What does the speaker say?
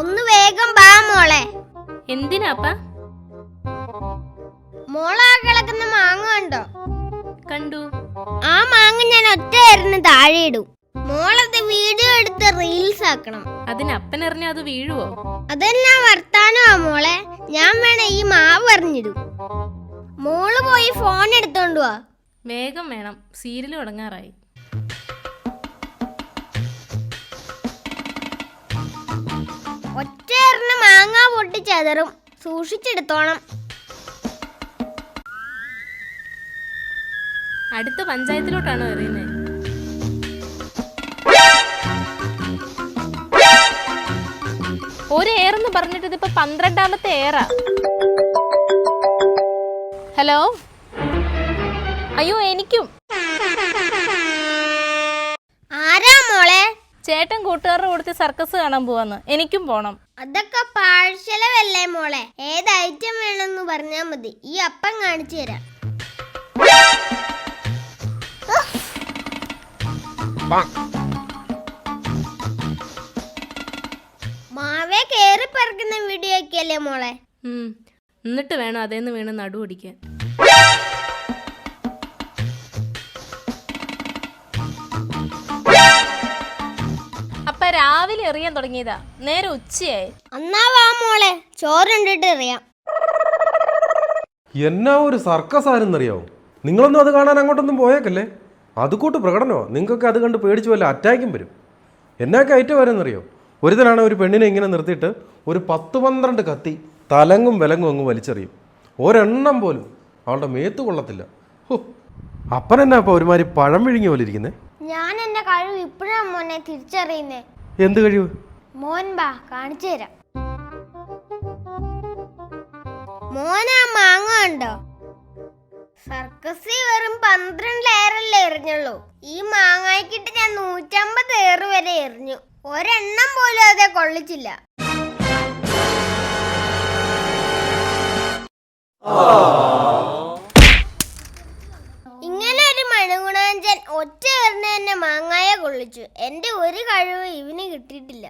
ഒന്ന് വേഗം വാ മോളെ. എന്തിനാപ്പ? മോളാ കിളക്കുന്ന മാങ്ങ കണ്ടോ? കണ്ടു. ആ മാങ്ങ ഞാൻ ഒറ്റ എറിഞ്ഞ് താഴെ ഇടും. മോളത് വീഡിയോ എടുത്ത് റീൽസ് ആക്കണം. അതിനപ്പൻ എറിഞ്ഞ അത് വീഴുവോ? അതെന്നാ വർത്താനോ മോളെ? ഞാൻ വേണേ ഈ മാവ് എറിഞ്ഞിടും മോൾ പോയി ഫോൺ എടുത്തോണ്ട് വാ. വേഗം വേണം. സീരിയൽ തുടങ്ങാറായി. പൊട്ടിച്ചെതറും സൂക്ഷിച്ചെടുത്തോണം. അടുത്ത പഞ്ചായത്തിലോട്ടാണ് എറിയുന്നത് ഒരു എന്ന് പറഞ്ഞിട്ട് ഇതിപ്പോ പന്ത്രണ്ടാമത്തെ ഏറാ ഹലോ അയ്യോ എനിക്കും. ആരാ മോളെ? ചേട്ടൻ കൂട്ടുകാരുടെ കൊടുത്ത് സർക്കസ് കാണാൻ പോവാന്ന്. എനിക്കും പോണം. അതൊക്കെ ഐറ്റം വേണമെന്ന് പറഞ്ഞാ മതി. ഈ അപ്പം കാണിച്ചു തരാം. മാവേ കേറി പറക്കുന്ന വീഡിയോ ഒക്കെയല്ലേ മോളെ. എന്നിട്ട് വേണം അതേന്ന് വേണം നടു പിടിക്കാൻ അപ്പൊ രാവിലെ എറിയാൻ തുടങ്ങിയതാ. നേരെ ഉച്ചയായി. അന്നാവാ മോളെ. ചോറുണ്ടിട്ട് എറിയാം. എന്നാ ഒരു സർക്കസ് ആരെന്നറിയാവും? നിങ്ങളൊന്നും അത് കാണാൻ അങ്ങോട്ടൊന്നും പോയേക്കല്ലേ? അതുകൂട്ട് പ്രകടനമോ. നിങ്ങൾക്കൊക്കെ അത് കണ്ട് പേടിച്ച് വല്ല അറ്റാക്കും വരും. എന്നൊക്കെ ഐറ്റം വരുന്നറിയോ ഒരുത്തനാണ് ഒരു പെണ്ണിനെ ഇങ്ങനെ നിർത്തിയിട്ട് ഒരു പത്ത് പന്ത്രണ്ട് കത്തി തലങ്ങും വിലങ്ങും അങ്ങ് വലിച്ചെറിയും. ഒരെണ്ണം പോലും അവളുടെ മേത്ത് കൊള്ളത്തില്ല. അപ്പൻ എന്നാ അപ്പൊ ഒരുമാതിരി പഴം വിഴുങ്ങിയ പോലെ ഇരിക്കുന്നേ? ഞാൻ എന്റെ കഴിവ് ഇപ്പോഴാണ് മോനെ തിരിച്ചറിയുന്നേ. എന്ത് കഴിവ്? മോൻ ബാ കാണിച്ചു തരാം. മോനാ മാങ്ങ ഉണ്ടോ സർക്കസിൽ വെറും പന്ത്രണ്ട് ലെയറല്ലേ എറിഞ്ഞുള്ളൂ. ഈ മാങ്ങായ്ക്കിട്ട് ഞാൻ നൂറ്റമ്പത് ഏറ് വരെ എറിഞ്ഞു. ഒരെണ്ണം പോലും അതെ കൊള്ളിച്ചില്ല. ഇങ്ങനെ ഒരു മണുകുണാഞ്ചൻ ഒറ്റ എറിഞ്ഞ തന്നെ മാങ്ങായ കൊള്ളിച്ചു. എന്റെ ഒരു കഴിവ് ഇവന് കിട്ടിയിട്ടില്ല.